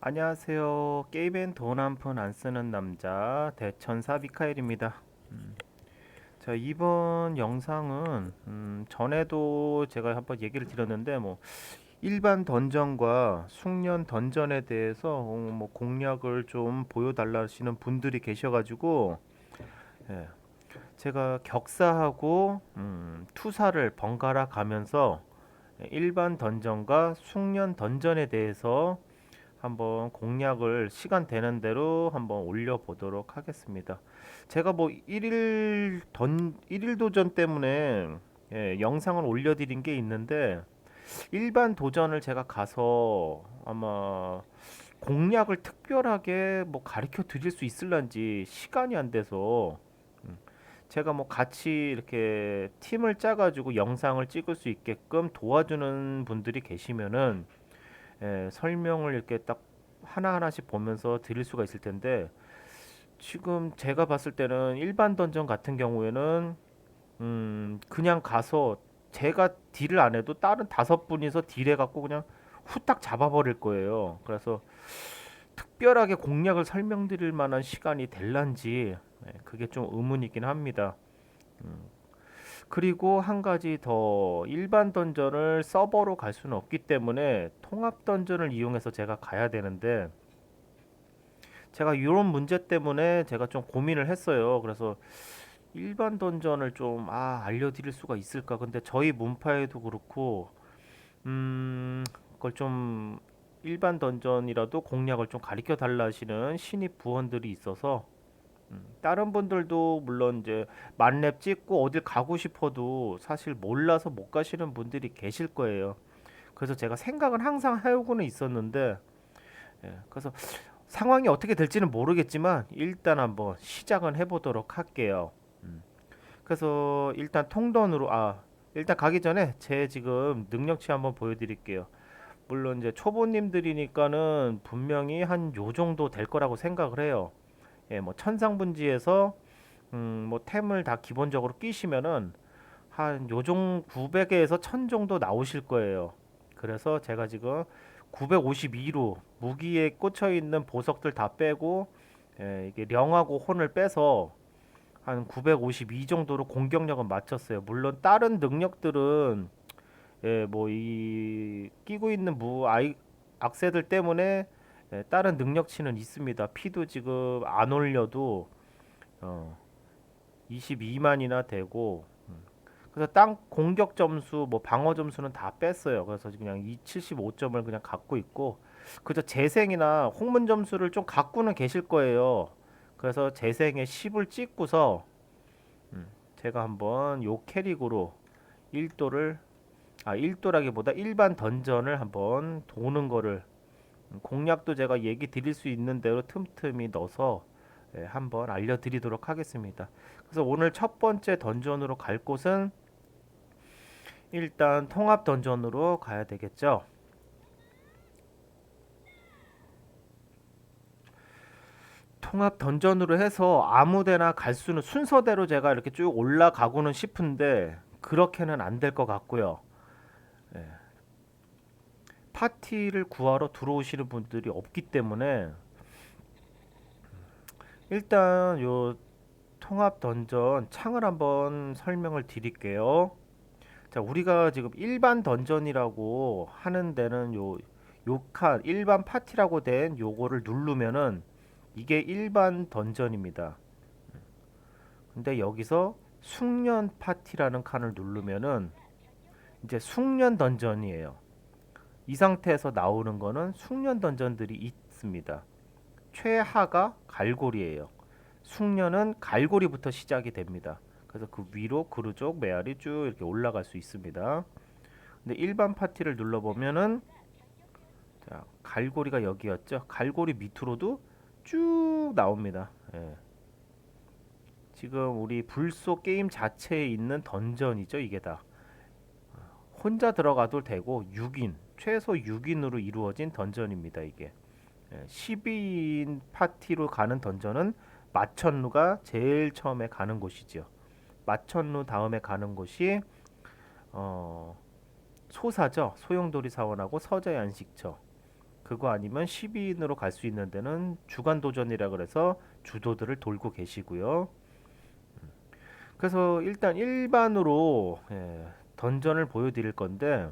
안녕하세요. 게임엔 돈 한 푼 안 쓰는 남자 대천사 미카엘입니다. 음, 자, 이번 영상은 음, 전에도 제가 한번 얘기를 드렸는데 뭐 일반 던전과 숙련 던전에 대해서 어, 뭐 공략을 좀 보여달라 하시는 분들이 계셔가지고 예, 제가 격사하고 음, 투사를 번갈아 가면서 일반 던전과 숙련 던전에 대해서 한번 공략을 시간 되는 대로 한번 올려 보도록 하겠습니다. 제가 뭐 일일 던 일일 도전 때문에 예, 영상을 올려 드린 게 있는데 일반 도전을 제가 가서 아마 공략을 특별하게 뭐 가르쳐 드릴 수 있을런지 시간이 안 돼서 음, 제가 뭐 같이 이렇게 팀을 짜가지고 영상을 찍을 수 있게끔 도와주는 분들이 계시면은 예, 설명을 이렇게 딱 하나하나씩 보면서 드릴 수가 있을 텐데 지금 제가 봤을 때는 일반 던전 같은 경우에는 음, 그냥 가서 제가 딜을 안 해도 다른 다섯 분이서 딜해 갖고 그냥 후딱 잡아버릴 거예요. 그래서 특별하게 공략을 설명드릴 만한 시간이 될란지 예, 그게 좀 의문이긴 합니다. 음, 그리고 한 가지 더 일반 던전을 서버로 갈 수는 없기 때문에 통합 던전을 이용해서 제가 가야 되는데 제가 이런 문제 때문에 제가 좀 고민을 했어요. 그래서 일반 던전을 좀 아, 알려드릴 수가 있을까? 근데 저희 문파에도 그렇고 음, 그걸 좀 일반 던전이라도 공략을 좀 가르쳐 달라 하시는 신입 부원들이 있어서 음, 다른 분들도 물론 이제 만렙 찍고 어딜 가고 싶어도 사실 몰라서 못 가시는 분들이 계실 거예요. 그래서 제가 생각은 항상 해오고는 있었는데, 예, 그래서 상황이 어떻게 될지는 모르겠지만 일단 한번 시작은 해보도록 할게요. 음, 그래서 일단 통던으로 아 일단 가기 전에 제 지금 능력치 한번 보여드릴게요. 물론 이제 초보님들이니까는 분명히 한 요 정도 될 거라고 생각을 해요. 예, 뭐 천상분지에서 음, 뭐 템을 다 기본적으로 끼시면은 한 요정 900에서 1000 정도 나오실 거예요. 그래서 제가 지금 952로 무기에 꽂혀 있는 보석들 다 빼고 예, 이게 령하고 혼을 빼서 한 952 정도로 공격력은 맞췄어요. 물론 다른 능력들은 예, 뭐 이 끼고 있는 무 아이 악세들 때문에 예, 다른 능력치는 있습니다. 피도 지금 안 올려도 어, 22만이나 되고 음. 그래서 땅 공격 점수 뭐 방어 점수는 다 뺐어요. 그래서 그냥 2 75점을 그냥 갖고 있고 그저 재생이나 홍문 점수를 좀 갖고는 계실 거예요. 그래서 재생에 10을 찍고서 음, 제가 한번 요 캐릭으로 1도를 아 1도라기보다 일반 던전을 한번 도는 거를 음, 공략도 제가 얘기 드릴 수 있는 대로 틈틈이 넣어서 예, 한번 알려드리도록 하겠습니다. 그래서 오늘 첫 번째 던전으로 갈 곳은 일단 통합 던전으로 가야 되겠죠. 통합 던전으로 해서 아무데나 갈 수는 순서대로 제가 이렇게 쭉 올라가고는 싶은데 그렇게는 안 될 것 같고요. 예. 파티를 구하러 들어오시는 분들이 없기 때문에 일단 요 통합 던전 창을 한번 설명을 드릴게요. 자, 우리가 지금 일반 던전이라고 하는 데는 요 요칸 일반 파티라고 된 요거를 누르면은 이게 일반 던전입니다. 근데 여기서 숙련 파티라는 칸을 누르면은 이제 숙련 던전이에요. 이 상태에서 나오는 거는 숙련 던전들이 있습니다. 최하가 갈고리예요. 숙련은 갈고리부터 시작이 됩니다. 그래서 그 위로 그루족 메아리 쭉 이렇게 올라갈 수 있습니다. 근데 일반 파티를 눌러보면은 자 갈고리가 여기였죠. 갈고리 밑으로도 쭉 나옵니다. 예. 지금 우리 불소 게임 자체에 있는 던전이죠. 이게 다 혼자 들어가도 되고 6인 최소 6인으로 이루어진 던전입니다. 이게 12인 파티로 가는 던전은 마천루가 제일 처음에 가는 곳이죠. 마천루 다음에 가는 곳이 어, 소사죠. 소용돌이 사원하고 서재 안식처. 그거 아니면 12인으로 갈 수 있는 데는 주간 도전이라 그래서 주도들을 돌고 계시고요. 그래서 일단 일반으로 예, 던전을 보여드릴 건데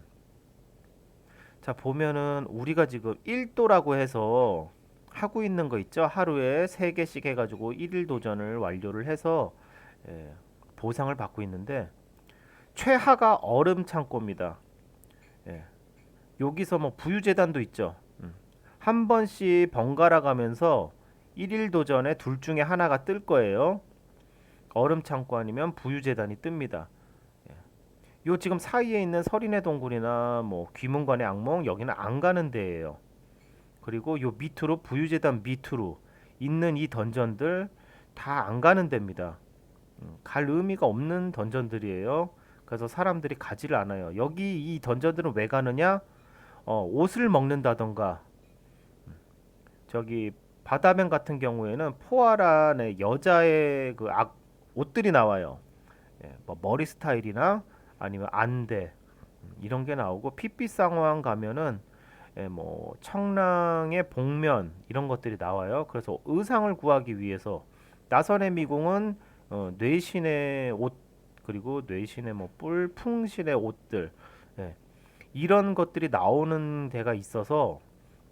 자 보면은 우리가 지금 1도라고 해서 하고 있는 거 있죠? 하루에 3개씩 해가지고 1일 도전을 완료를 해서 예, 보상을 받고 있는데 최하가 얼음 창고입니다. 예. 여기서 뭐 부유재단도 있죠. 음. 한 번씩 번갈아 가면서 1일 도전에 둘 중에 하나가 뜰 거예요. 얼음 창고 아니면 부유재단이 뜹니다. 예. 요 지금 사이에 있는 설인의 동굴이나 뭐 귀문관의 악몽 여기는 안 가는 데예요. 그리고 요 밑으로 부유재단 밑으로 있는 이 던전들 다 안 가는 데입니다. 음, 갈 의미가 없는 던전들이에요. 그래서 사람들이 가지를 않아요. 여기 이 던전들은 왜 가느냐? 어, 옷을 먹는다던가 음, 저기 바다면 같은 경우에는 포화란의 여자의 그 악, 옷들이 나와요. 예, 뭐 머리 스타일이나 아니면 안대 음, 이런 게 나오고 피피쌍왕 가면은 예, 뭐 청랑의 복면 이런 것들이 나와요. 그래서 의상을 구하기 위해서 나선의 미궁은 어, 뇌신의 옷 그리고 뇌신의 뭐 뿔, 풍신의 옷들 예, 이런 것들이 나오는 데가 있어서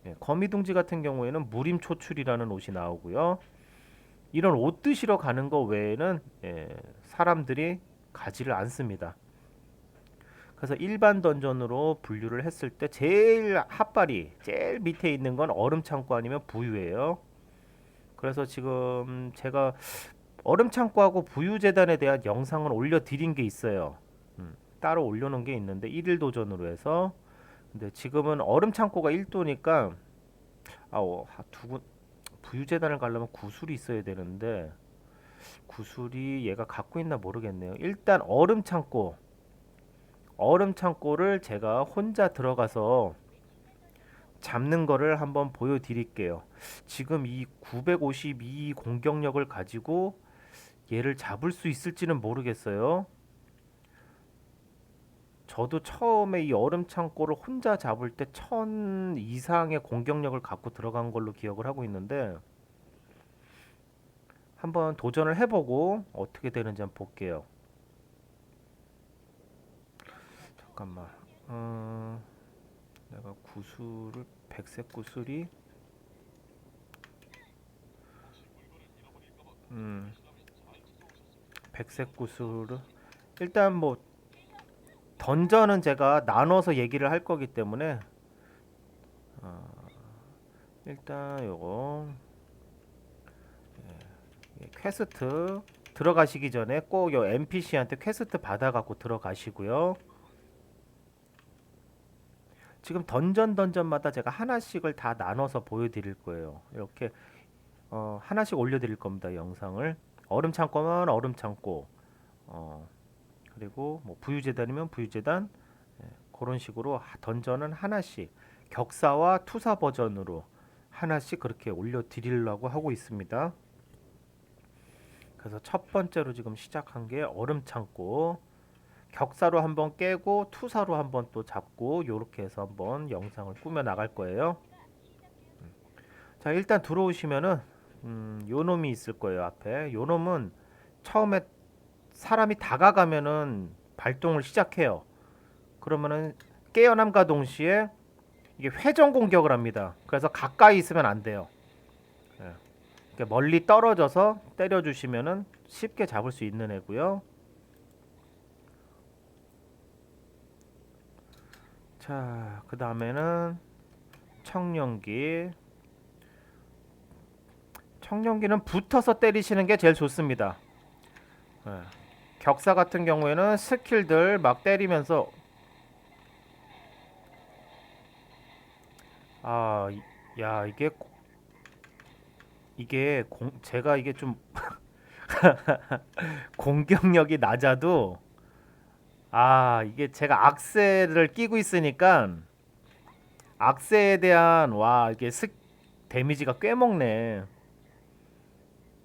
예, 거미둥지 같은 경우에는 무림초출이라는 옷이 나오고요. 이런 옷 드시러 가는 거 외에는 예, 사람들이 가지를 않습니다. 그래서 일반 던전으로 분류를 했을 때 제일 핫발이 제일 밑에 있는 건 얼음 창고 아니면 부유예요. 그래서 지금 제가 얼음 창고하고 부유 재단에 대한 영상을 올려 드린 게 있어요. 음, 따로 올려 놓은 게 있는데 1일 도전으로 해서 근데 지금은 얼음 창고가 1도니까 아우 두군 부유 재단을 가려면 구슬이 있어야 되는데 구슬이 얘가 갖고 있나 모르겠네요. 일단 얼음 창고 얼음 창고를 제가 혼자 들어가서 잡는 거를 한번 보여드릴게요. 지금 이 952 공격력을 가지고 얘를 잡을 수 있을지는 모르겠어요. 저도 처음에 이 얼음 창고를 혼자 잡을 때천 이상의 공격력을 갖고 들어간 걸로 기억을 하고 있는데 한번 도전을 해보고 어떻게 되는지 한번 볼게요. 잠깐만. 어, 내가 구슬을 백색 구슬이 음 백색 구슬을 일단 뭐 던전은 제가 나눠서 얘기를 할 거기 때문에 어, 일단 요거 예, 퀘스트 들어가시기 전에 꼭 요 NPC한테 퀘스트 받아 갖고 들어가시고요. 지금 던전 던전마다 제가 하나씩을 다 나눠서 보여드릴 거예요. 이렇게 어, 하나씩 올려드릴 겁니다. 영상을 얼음 창고면 얼음 창고, 어, 그리고 뭐 부유재단이면 부유재단 예, 그런 식으로 하- 던전은 하나씩 격사와 투사 버전으로 하나씩 그렇게 올려드리려고 하고 있습니다. 그래서 첫 번째로 지금 시작한 게 얼음 창고. 격사로 한번 깨고 투사로 한번 또 잡고 요렇게 해서 한번 영상을 꾸며 나갈 거예요. 음. 자 일단 들어오시면은 음, 요 놈이 있을 거예요 앞에. 요 놈은 처음에 사람이 다가가면은 발동을 시작해요. 그러면은 깨어남과 동시에 이게 회전 공격을 합니다. 그래서 가까이 있으면 안 돼요. 예. 멀리 떨어져서 때려주시면은 쉽게 잡을 수 있는 애고요. 자, 그 다음에는 청룡기. 청룡기는 붙어서 때리시는 게 제일 좋습니다. 예. 격사 같은 경우에는 스킬들 막 때리면서 아, 이- 야, 이게 고- 이게 공, 제가 이게 좀 공격력이 낮아도 아, 이게 제가 악세를 끼고 있으니까 악세에 대한 와, 이게 스 데미지가 꽤 먹네.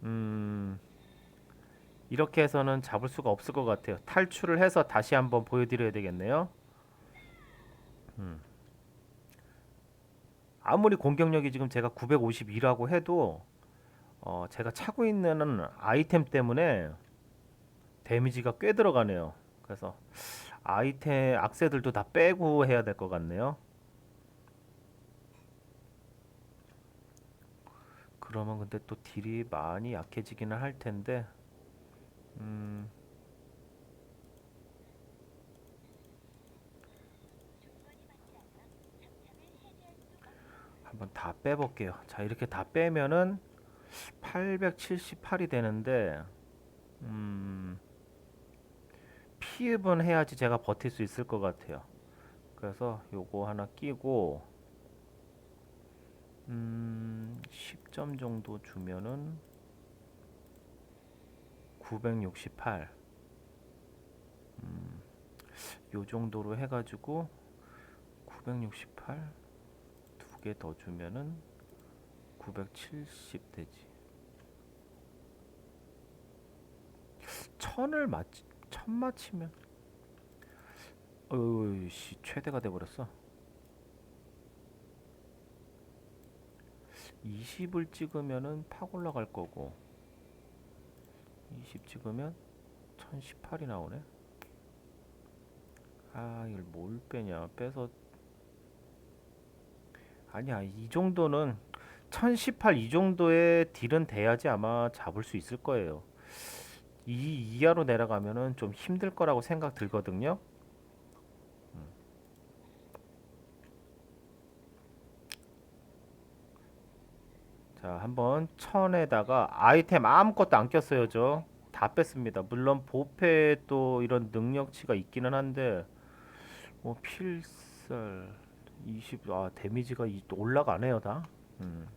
음. 이렇게 해서는 잡을 수가 없을 것 같아요. 탈출을 해서 다시 한번 보여드려야 되겠네요. 음. 아무리 공격력이 지금 제가 952라고 해도 어, 제가 차고 있는 아이템 때문에 데미지가 꽤 들어가네요. 그래서 아이템 악세들도 다 빼고 해야 될 것 같네요. 그러면 근데 또 딜이 많이 약해지기는 할 텐데 음, 한번 다 빼볼게요. 자 이렇게 다 빼면은 878이 되는데 음, 피읍은 해야지 제가 버틸 수 있을 것 같아요. 그래서 요거 하나 끼고 음, 10점 정도 주면은 968. 음, 요 정도로 해가지고 968 두 개 더 주면은 970 되지. 천을 맞, 천 맞히면. 어이씨 최대가 돼버렸어. 20을 찍으면은 팍 올라갈 거고. 20 찍으면 1018이 나오네. 아 이걸 뭘 빼냐. 빼서 아니야 이 정도는 1018 이 정도의 딜은 돼야지 아마 잡을 수 있을 거예요 이 이하로 내려가면은 좀 힘들 거라고 생각 들거든요 자, 한번 천에다가 아이템 아무것도 안 꼈어요, 저. 다 뺐습니다. 물론 보패 또 이런 능력치가 있기는 한데 뭐 필살 20, 아 데미지가 이- 또 올라가네요, 다. 음.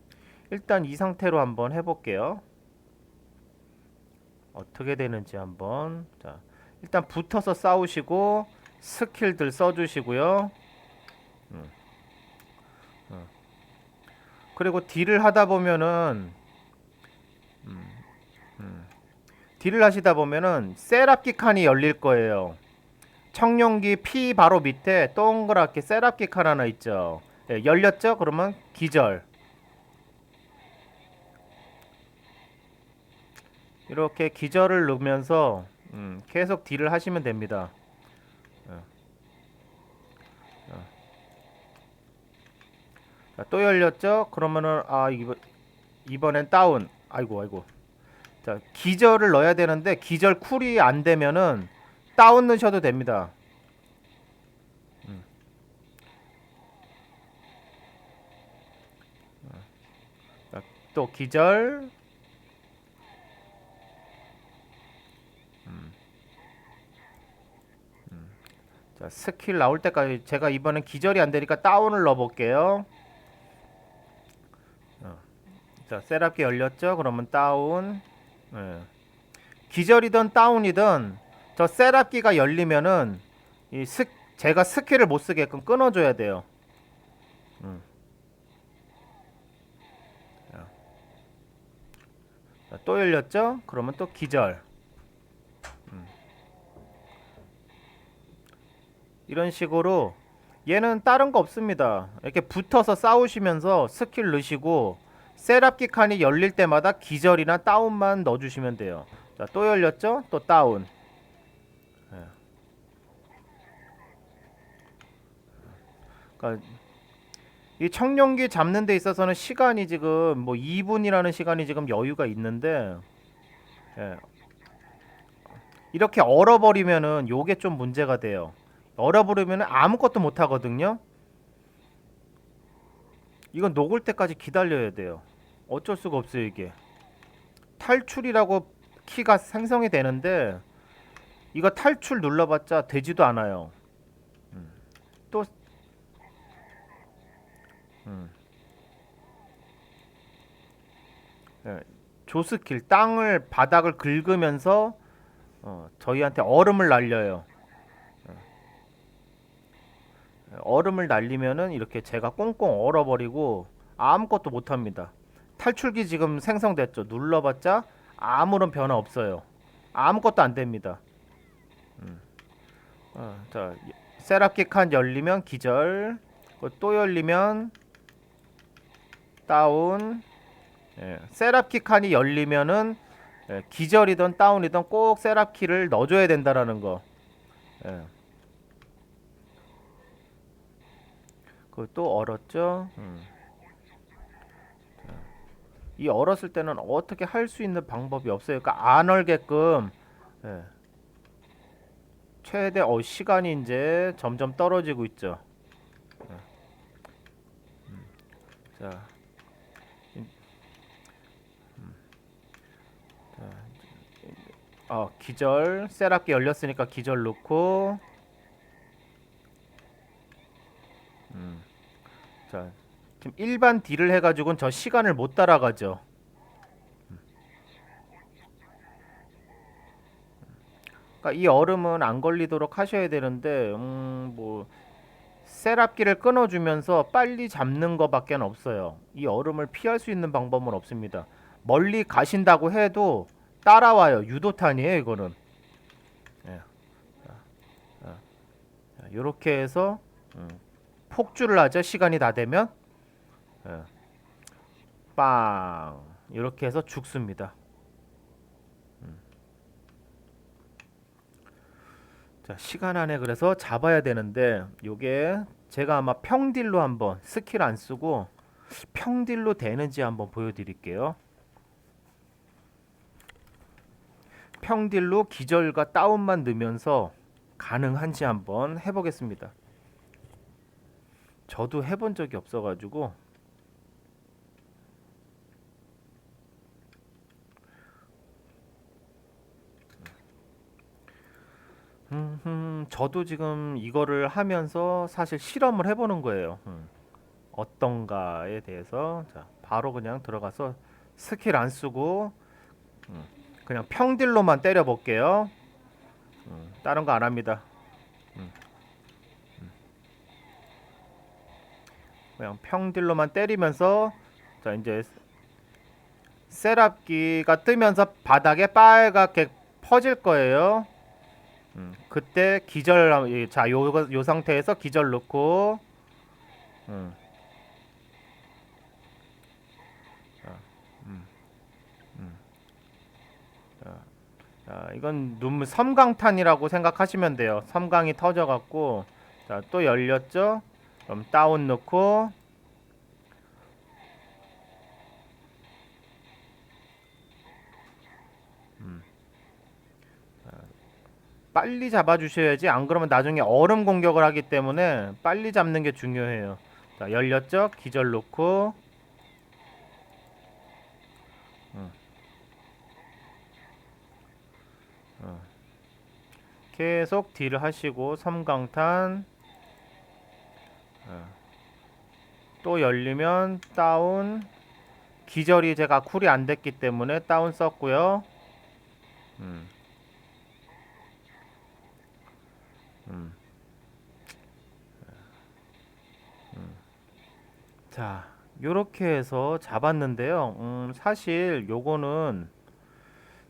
일단 이 상태로 한번 해볼게요. 어떻게 되는지 한번. 자, 일단 붙어서 싸우시고 스킬들 써주시고요. 음. 어. 그리고 딜을 하다 보면은 음, 음. 딜을 하시다 보면은 세랍기 칸이 열릴 거예요. 청룡기 피 바로 밑에 동그랗게 세랍기 칸 하나 있죠. 예, 열렸죠? 그러면 기절. 이렇게 기절을 넣으면서 음, 계속 딜을 하시면 됩니다. 자, 또 열렸죠? 그러면은 아 이번 이번엔 다운. 아이고 아이고. 자 기절을 넣어야 되는데 기절 쿨이 안 되면은 다운 넣으셔도 됩니다. 음. 자, 또 기절. 음. 음. 자 스킬 나올 때까지 제가 이번엔 기절이 안 되니까 다운을 넣어볼게요. 자, 세랍기 열렸죠? 그러면 다운. 예. 기절이든 다운이든 저 세랍기가 열리면은 이 스, 제가 스킬을 못 쓰게끔 끊어줘야 돼요. 음. 자. 자, 또 열렸죠? 그러면 또 기절. 이런 식으로 얘는 다른 거 없습니다. 이렇게 붙어서 싸우시면서 스킬 넣으시고 세랍기 칸이 열릴 때마다 기절이나 다운만 넣어주시면 돼요. 자, 또 열렸죠? 또 다운. 예. 그러니까 이 청룡기 잡는 데 있어서는 시간이 지금 뭐 2분이라는 시간이 지금 여유가 있는데 예. 이렇게 얼어버리면은 요게 좀 문제가 돼요. 얼어버리면은 아무것도 못 하거든요. 이건 녹을 때까지 기다려야 돼요. 어쩔 수가 없어요 이게 탈출이라고 키가 생성이 되는데 이거 탈출 눌러봤자 되지도 않아요 음. 또 음. 네, 조스킬 땅을 바닥을 긁으면서 어, 저희한테 얼음을 날려요 네. 얼음을 날리면은 이렇게 제가 꽁꽁 얼어버리고 아무것도 못합니다 탈출기 지금 생성됐죠. 눌러봤자 아무런 변화 없어요. 아무것도 안 됩니다. 음. 어, 자, 세랍기 칸 열리면 기절. 또 열리면 다운 예, 셋업키 칸이 열리면은 예, 기절이든 다운이든 꼭 셋업키를 넣어줘야 된다라는 거 예. 그또 얼었죠 음. 자, 이 얼었을 때는 어떻게 할 수 있는 방법이 없어요 그러니까 안 얼게끔 예. 최대 어 시간이 이제 점점 떨어지고 있죠 예. 음. 자어 기절 셋업기 열렸으니까 기절 넣고 음. 자 지금 일반 딜을 해가지고는 저 시간을 못 따라가죠 음. 그러니까 이 얼음은 안 걸리도록 하셔야 되는데 음뭐 셋업기를 끊어주면서 빨리 잡는 거밖에 없어요 이 얼음을 피할 수 있는 방법은 없습니다 멀리 가신다고 해도 따라와요. 유도탄이에요, 이거는. 예. 이렇게 해서 음, 폭주를 하죠. 시간이 다 되면 예. 빵 이렇게 해서 죽습니다. 음. 자 시간 안에 그래서 잡아야 되는데 요게 제가 아마 평딜로 한번 스킬 안 쓰고 평딜로 되는지 한번 보여드릴게요. 평딜로 기절과 다운만 넣으면서 가능한지 한번 해보겠습니다. 저도 해본 적이 없어가지고 음, 음, 저도 지금 이거를 하면서 사실 실험을 해보는 거예요. 음, 어떤가에 대해서 자 바로 그냥 들어가서 스킬 안 쓰고 음, 그냥 평딜로만 때려 볼게요. 음, 다른 거 안 합니다. 음, 음. 그냥 평딜로만 때리면서 자 이제 셋업기가 뜨면서 바닥에 빨갛게 퍼질 거예요. 음, 그때 기절 자요 요 상태에서 기절 넣고 음. 자, 이건 눈물 섬광탄이라고 생각하시면 돼요. 섬광이 터져 갖고 자, 또 열렸죠? 그럼 다운 넣고 음. 빨리 잡아 주셔야지 안 그러면 나중에 얼음 공격을 하기 때문에 빨리 잡는 게 중요해요. 자, 열렸죠? 기절 놓고 계속 딜을 하시고 섬광탄 어. 또 열리면 다운 기절이 제가 쿨이 안 됐기 때문에 다운 썼고요 음. 음. 음. 자 요렇게 해서 잡았는데요 음, 사실 요거는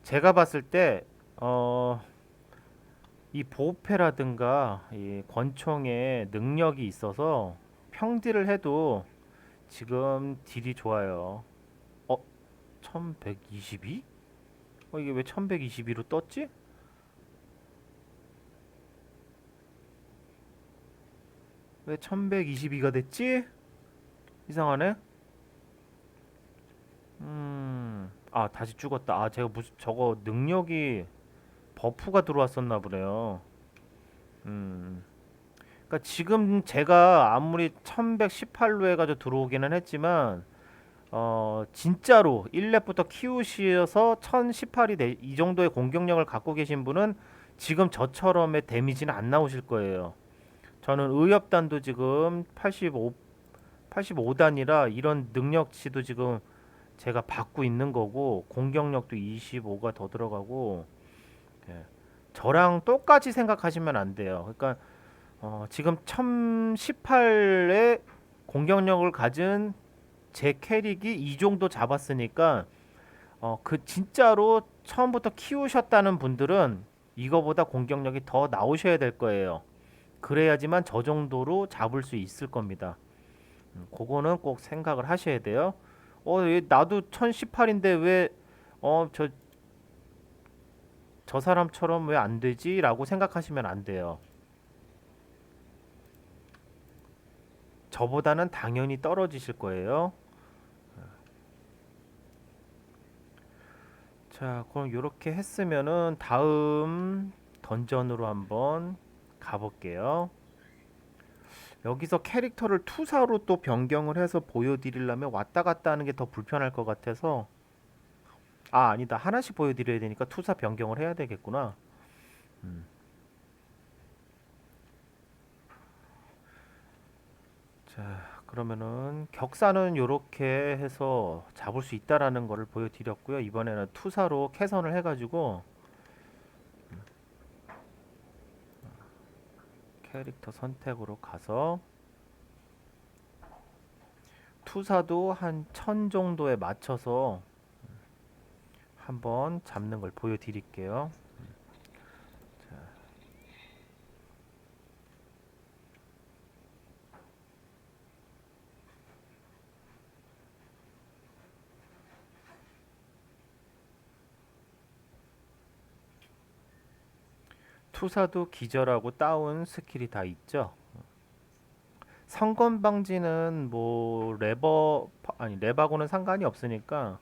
제가 봤을 때 어, 이 보호패라든가 이 권총의 능력이 있어서 평딜을 해도 지금 딜이 좋아요. 어? 1122? 어 이게 왜 1122로 떴지? 왜 1122가 됐지? 이상하네. 음. 아, 다시 죽었다. 아, 제가 무슨 저거 능력이 버프가 들어왔었나 보네요. 음. 그러니까 지금 제가 아무리 1118로 해가지고 들어오기는 했지만 어 진짜로 1렙부터 키우셔서 1018이 이 정도의 공격력을 갖고 계신 분은 지금 저처럼의 데미지는 안 나오실 거예요. 저는 의협단도 지금 85 85단이라 이런 능력치도 지금 제가 받고 있는 거고 공격력도 25가 더 들어가고 예. 저랑 똑같이 생각하시면 안 돼요. 그러니까 어, 지금 1018의 공격력을 가진 제 캐릭이 이 정도 잡았으니까 어, 그 진짜로 처음부터 키우셨다는 분들은 이거보다 공격력이 더 나오셔야 될 거예요. 그래야지만 저 정도로 잡을 수 있을 겁니다. 음, 그거는 꼭 생각을 하셔야 돼요. 어, 얘 나도 1018인데 왜 어, 저 저 사람처럼 왜 안 되지? 라고 생각하시면 안 돼요. 저보다는 당연히 떨어지실 거예요. 자, 그럼 이렇게 했으면은 다음 던전으로 한번 가볼게요. 여기서 캐릭터를 투사로 또 변경을 해서 보여드리려면 왔다 갔다 하는 게 더 불편할 것 같아서 아 아니다 하나씩 보여드려야 되니까 투사 변경을 해야 되겠구나. 음. 자 그러면은 격사는 이렇게 해서 잡을 수 있다라는 거를 보여드렸고요. 이번에는 투사로 캐선을 해가지고 캐릭터 선택으로 가서 투사도 한 천 정도에 맞춰서 한번 잡는 걸 보여드릴게요. 자. 투사도 기절하고 다운 스킬이 다 있죠. 성건 방지는 뭐 레버 아니 랩하고는 상관이 없으니까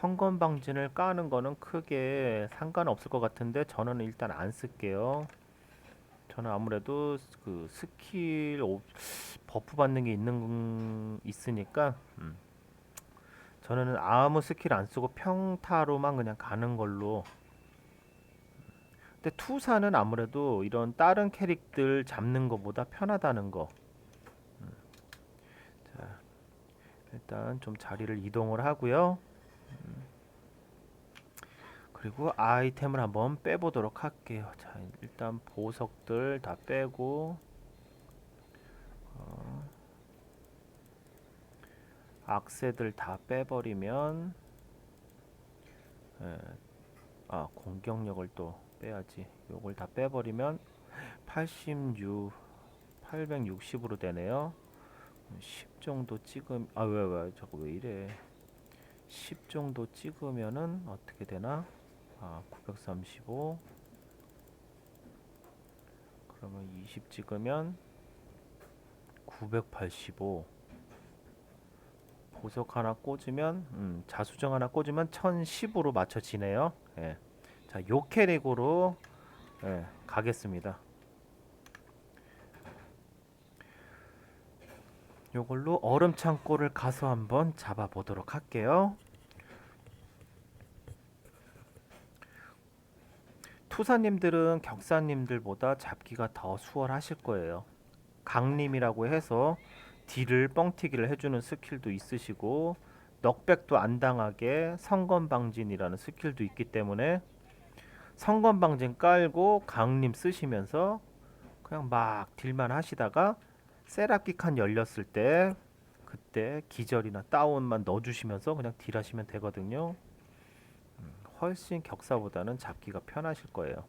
성건 방진을 까는 거는 크게 상관없을 것 같은데 저는 일단 안 쓸게요. 저는 아무래도 그 스킬 옵- 버프 받는 게 있는 있으니까 음. 저는 아무 스킬 안 쓰고 평타로만 그냥 가는 걸로. 근데 투사는 아무래도 이런 다른 캐릭들 잡는 것보다 편하다는 거. 음. 자, 일단 좀 자리를 이동을 하고요. 그리고 아이템을 한번 빼보도록 할게요. 자, 일단 보석들 다 빼고 어, 악세들 다 빼버리면 예, 아 공격력을 또 빼야지. 요걸 다 빼버리면 86, 860으로 되네요. 10 정도 찍음 아 왜 왜 자꾸 왜 이래? 10 정도 찍으면은 어떻게 되나? 아, 935 그러면 20 찍으면 985 보석 하나 꽂으면 음, 자수정 하나 꽂으면 1010으로 맞춰지네요. 예. 자, 요 캐릭으로 예, 가겠습니다. 요걸로 얼음 창고를 가서 한번 잡아 보도록 할게요. 투사님들은 격사님들보다 잡기가 더 수월하실 거예요. 강림이라고 해서 딜을 뻥튀기를 해주는 스킬도 있으시고 넉백도 안 당하게 성건방진이라는 스킬도 있기 때문에 성건방진 깔고 강림 쓰시면서 그냥 막 딜만 하시다가 세라피 칸 열렸을 때 그때 기절이나 다운만 넣어주시면서 그냥 딜하시면 되거든요. 음, 훨씬 격사보다는 잡기가 편하실 거예요.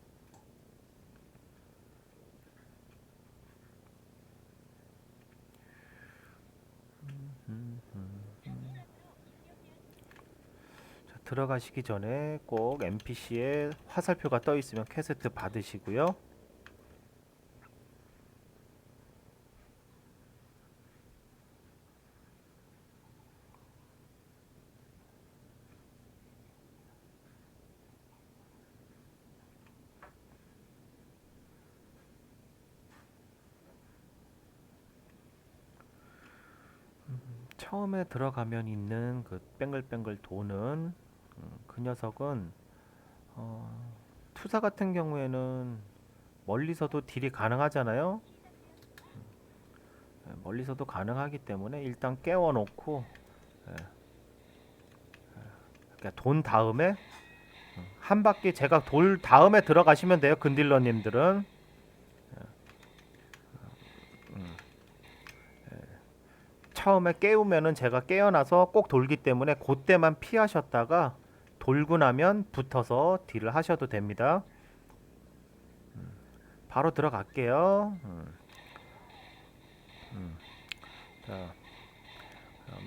자, 들어가시기 전에 꼭 NPC에 화살표가 떠 있으면 퀘스트 받으시고요. 처음에 들어가면 있는 그 뱅글뱅글 도는 음, 그 녀석은 어, 투사 같은 경우에는 멀리서도 딜이 가능하잖아요. 예, 멀리서도 가능하기 때문에 일단 깨워놓고 예, 예, 그러니까 돈 다음에 음, 한 바퀴 제가 돌 다음에 들어가시면 돼요. 근딜러님들은 처음에 깨우면은 제가 깨어나서 꼭 돌기 때문에 그때만 피하셨다가 돌고 나면 붙어서 딜을 하셔도 됩니다. 음, 바로 들어갈게요. 음. 음. 자,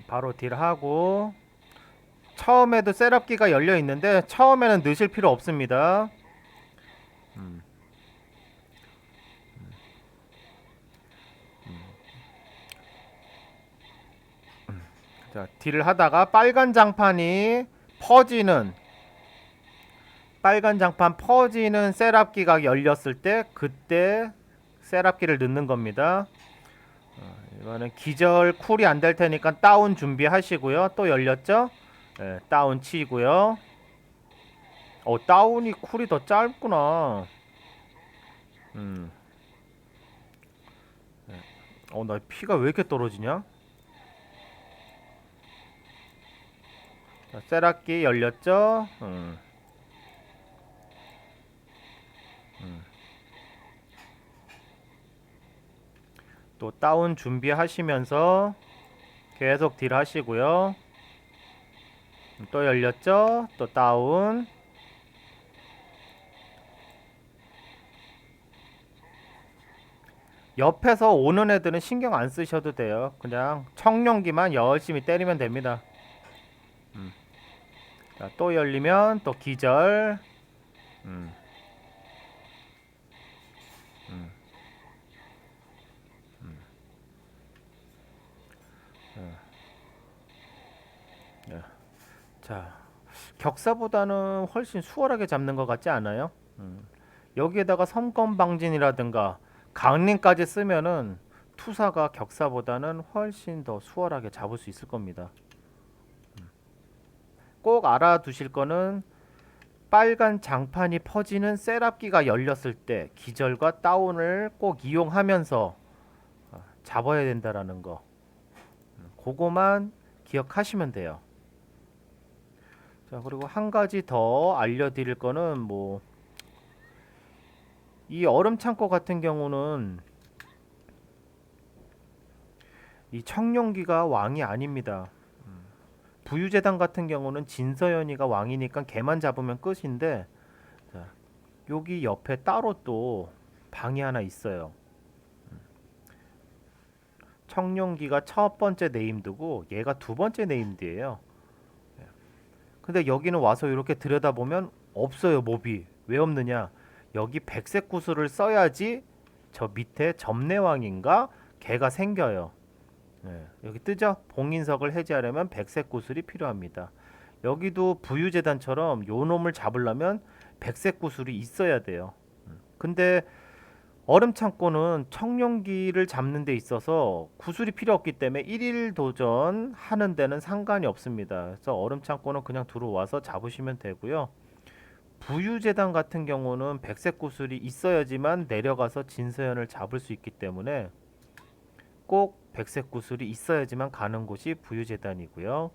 바로 딜하고 처음에도 셋업기가 열려 있는데 처음에는 넣으실 필요 없습니다. 음. 자, 딜을 하다가 빨간 장판이 퍼지는 빨간 장판 퍼지는 셋업기가 열렸을 때 그때 셋업기를 넣는 겁니다. 어, 이거는 기절 쿨이 안 될 테니까 다운 준비하시고요. 또 열렸죠? 예, 다운 치고요. 어, 다운이 쿨이 더 짧구나. 음. 예. 어, 나 피가 왜 이렇게 떨어지냐? 세라끼 열렸죠? 음. 음. 또 다운 준비하시면서 계속 딜 하시고요. 또 열렸죠? 또 다운. 옆에서 오는 애들은 신경 안 쓰셔도 돼요. 그냥 청룡기만 열심히 때리면 됩니다. 음. 자, 또 열리면 또 기절. 음. 음. 음. 어. 네. 자, 격사보다는 훨씬 수월하게 잡는 것 같지 않아요? 음. 여기에다가 섬검 방진이라든가 강림까지 쓰면은 투사가 격사보다는 훨씬 더 수월하게 잡을 수 있을 겁니다. 음. 꼭 알아두실 거는 빨간 장판이 퍼지는 셋업기가 열렸을 때 기절과 다운을 꼭 이용하면서 어, 잡아야 된다라는 거. 음, 그거만 기억하시면 돼요. 자, 그리고 한 가지 더 알려드릴 거는 뭐, 이 얼음 창고 같은 경우는 이 청룡기가 왕이 아닙니다. 음, 부유재단 같은 경우는 진서연이가 왕이니까 걔만 잡으면 끝인데, 자, 여기 옆에 따로 또 방이 하나 있어요. 음, 청룡기가 첫 번째 네임드고 얘가 두 번째 네임드예요. 근데 여기는 와서 이렇게 들여다보면 없어요 몹이 왜 없느냐? 여기 백색 구슬을 써야지 저 밑에 점내왕인가? 개가 생겨요 네, 여기 뜨죠? 봉인석을 해제하려면 백색 구슬이 필요합니다. 여기도 부유재단처럼 요 놈을 잡으려면 백색 구슬이 있어야 돼요. 음, 근데 얼음 창고는 청룡기를 잡는 데 있어서 구슬이 필요 없기 때문에 1일 도전 하는 데는 상관이 없습니다. 그래서 얼음 창고는 그냥 들어와서 잡으시면 되고요. 부유재단 같은 경우는 백색 구슬이 있어야지만 내려가서 진서연을 잡을 수 있기 때문에 꼭 백색 구슬이 있어야지만 가는 곳이 부유재단이고요.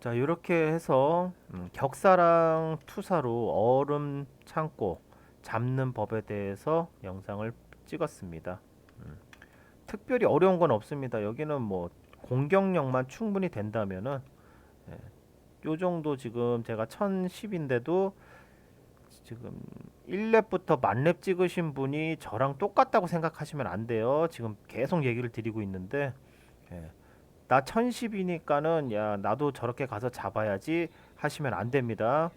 자 이렇게 해서 음, 격사랑 투사로 얼음 창고 잡는 법에 대해서 영상을 찍었습니다. 음. 특별히 어려운 건 없습니다. 여기는 뭐 공격력만 충분히 된다면은 예, 요 정도 지금 제가 1010인데도 지금 1렙부터 만렙 찍으신 분이 저랑 똑같다고 생각하시면 안 돼요. 지금 계속 얘기를 드리고 있는데 예, 나 1010이니까는 야 나도 저렇게 가서 잡아야지 하시면 안 됩니다.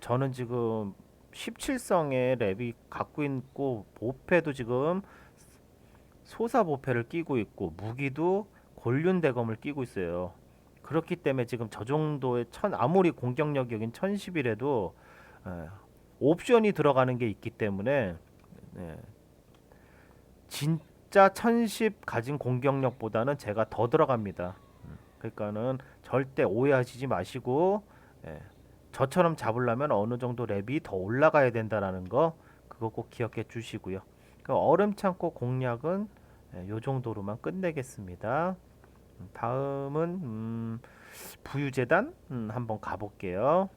저는 지금 17성의 랩이 갖고 있고 보패도 지금 소사 보패를 끼고 있고 무기도 골륜 대검을 끼고 있어요. 그렇기 때문에 지금 저 정도의 천 아무리 공격력이 여긴 1011에도 에, 옵션이 들어가는 게 있기 때문에 예, 진짜 1010 가진 공격력보다는 제가 더 들어갑니다. 음, 그러니까는 절대 오해하시지 마시고 예, 저처럼 잡으려면 어느 정도 랩이 더 올라가야 된다라는 거 그거 꼭 기억해 주시고요. 그 얼음 창고 공략은 예, 요 정도로만 끝내겠습니다. 음, 다음은 음, 부유재단 음, 한번 가볼게요.